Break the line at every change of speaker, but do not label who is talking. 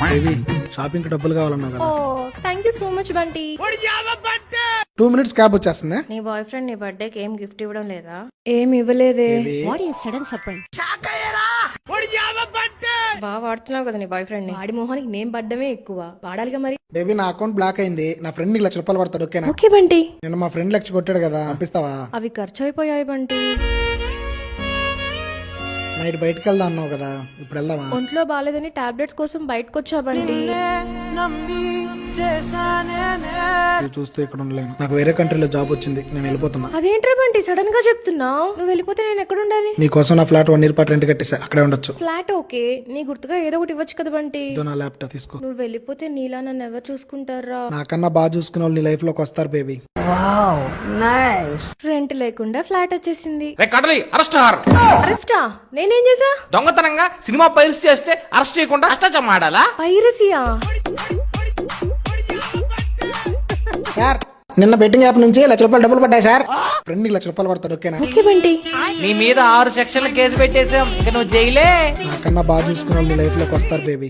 Baby షాపింగ్కి డబ్బులు కావాలన్నావు
ఓ
కదా
thank you so much Banti.
Two minutes cab వచ్చేస్తుంది.
నీ బాయ్ ఫ్రెండ్ నీ బర్త్డేకి ఏం గిఫ్ట్ ఇవ్వడం లేదా? ఏం ఇవ్వలేదే. బాగా వాడుతున్నావు కదా నీ బాయ్ ఫ్రెండ్ని. వాడి మొహానికి నేను పడ్డమే ఎక్కువ. వాడాలిగా మరి?
బేబీ నా అకౌంట్ బ్లాక్ అయింది. నా ఫ్రెండ్ నీకు లక్ష రూపాయలు పడతాడు ఓకేనా?
ఓకే బంటి.
నేను మా ఫ్రెండ్ లక్ష కొట్టాడు కదా పంపిస్తావా?
అవి ఖర్చు అయిపోయాయి బంటి.
నైట్ బయటకు వెళ్దాం అన్నావు కదా ఇప్పుడు వెళ్దామా?
ఒంట్లో బాగాలేదని టాబ్లెట్స్ కోసం బయటకు వచ్చా బంటి
ఇది చూస్తూ ఇక్కడ ఉండలేను. నాకు వేరే కంట్రీలో జాబ్ వచ్చింది నేను వెళ్ళిపోతున్నా.
అదేంట్రా బంటి సడన్గా చెప్తున్నావు? నువ్వు వెళ్ళిపోతే నేను ఎక్కడ ఉండాలి?
నీ కోసం నా ఫ్లాట్ వన్ ఇయర్ పాటు రెంట్ కట్టేసా అక్కడే ఉండొచ్చు.
ఫ్లాట్ ఓకే నీ గుర్తుగా ఏదో ఒకటి ఇవ్వచ్చు కదా బంటి
ఇదో నా ల్యాప్టాప్ తీసుకో.
నువ్వు వెళ్ళిపోతే నీలా నన్ను ఎవరు చూసుకుంటారా?
నాకన్నా బాగా చూసుకునే వాళ్ళు నీ లైఫ్లోకి వస్తారు బేబీ
రెంట్ లేకుండా ఫ్లాట్ వచ్చేసింది.
రే కడలి అరెస్ట్ హార్.
అరెస్టా? నేనేం చేసా
దొంగతనంగా సినిమా పైల్స్ చేస్తే అరెస్ట్ చేయకుండా అష్టాచం ఆడాలా
పైరసియా?
సార్ నిన్న బెట్టింగ్ యాప్ నుంచి లక్ష రూపాయలు డబ్బులు పడ్డాయి సార్. ఫ్రెండ్ లక్ష రూపాయలు పడతాడు ఓకేనా?
ఓకే బంటి.
నీ మీద ఆరు సెక్షన్ల కేసు పెట్టేసాం ఇక నువ్వు జైలే.
నాకన్నా బాగా చూసుకునే వాళ్ళు నీ లైఫ్లోకి వస్తారు బేబీ.